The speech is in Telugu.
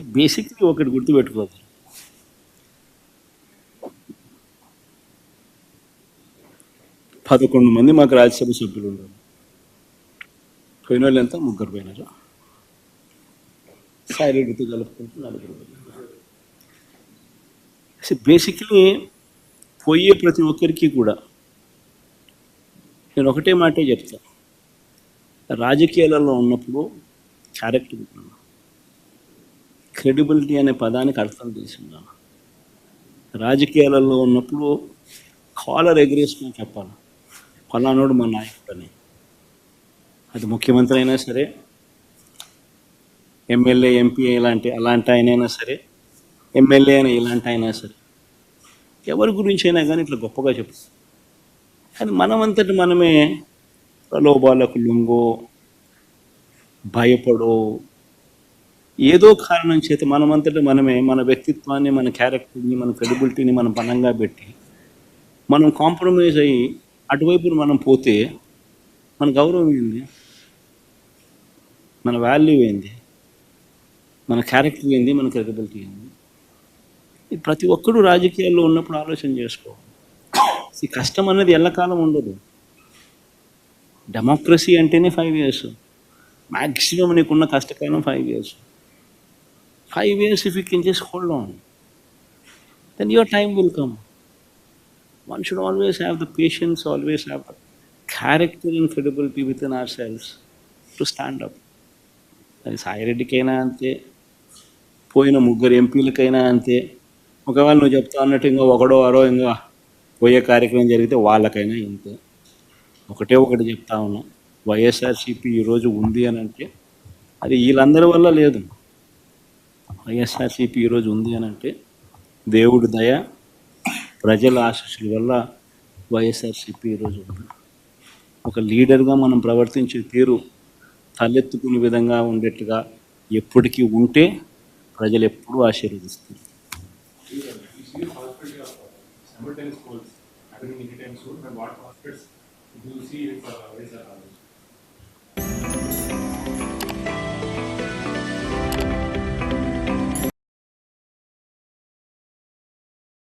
బేసిక్లీ ఒకటి గుర్తుపెట్టుకోవాలి. పదకొండు మంది మాకు రాజ్యసభ సభ్యులు ఉన్నారు పోయిన వాళ్ళు ఎంత? ముగ్గురు పోయినారు. సాయిరెడ్డితో కలుపుకుంటూ నలుగురు పోయినారు. అసలు బేసిక్లీ పోయే ప్రతి ఒక్కరికి కూడా నేను ఒకటే మాటే చెప్తా. రాజకీయాలలో ఉన్నప్పుడు క్యారెక్టర్ ఉండాలి క్రెడిబిలిటీ అనే పదానికి అర్థం తెలిసిందాను రాజకీయాలలో ఉన్నప్పుడు కాలర్ ఎగరేసుకొని చెప్పాలి. ఫలానోడు మా నాయకుడు అది ముఖ్యమంత్రి అయినా సరే ఎమ్మెల్యే ఎంపీ ఇలాంటి అలాంటి ఆయనైనా సరే ఎమ్మెల్యే అయినా ఇలాంటి అయినా సరే ఎవరి గురించి అయినా కానీ ఇట్లా గొప్పగా చెప్తాం కానీ మనమంతటి మనమే ప్రలోభాలకు లొంగో భయపడో ఏదో కారణం చేత మనమంతటి మనమే మన వ్యక్తిత్వాన్ని మన క్యారెక్టర్ని మన క్రెడిబిలిటీని మనం పనంగా పెట్టి మనం కాంప్రమైజ్ అయ్యి అటువైపు మనం పోతే మన గౌరవం ఏంది? మన వాల్యూ ఏంది? మన క్యారెక్టర్ ఏంది? మన క్రెడిబిలిటీ ఏంది? ఇది ప్రతి ఒక్కరూ రాజకీయాల్లో ఉన్నప్పుడు ఆలోచన చేసుకోవాలి. ఈ కష్టం అనేది ఎల్లకాలం ఉండదు. డెమోక్రసీ అంటేనే ఫైవ్ ఇయర్స్ మ్యాక్సిమం నీకున్న కష్టకాలం five years Five years, if you can just hold on, then your time will come. one should always have the patience, always have the character and credibility within ourselves to stand up. అది సాయిరెడ్డికైనా అంతే పోయిన ముగ్గురు ఎంపీలకైనా అంతే ఒకవేళ నువ్వు చెప్తా అన్నట్టు ఇంకా ఒకడో అరో ఇంకా పోయే కార్యక్రమం జరిగితే వాళ్ళకైనా ఇంతే ఒకటే ఒకటి చెప్తా ఉన్నాం వైఎస్ఆర్సీపీ ఈరోజు ఉంది అని అంటే అది వీళ్ళందరి వల్ల లేదు ఐఎస్ఆర్సీపీ ఈరోజు ఉంది అని అంటే దేవుడి దయ ప్రజల ఆశస్సుల వల్ల వైఎస్ఆర్సీపీ ఈరోజు ఉంది. ఒక లీడర్గా మనం ప్రవర్తించే తీరు తలెత్తుకునే విధంగా ఉండేట్టుగా ఎప్పటికీ ఉంటే ప్రజలు ఎప్పుడూ ఆశీర్వదిస్తారు.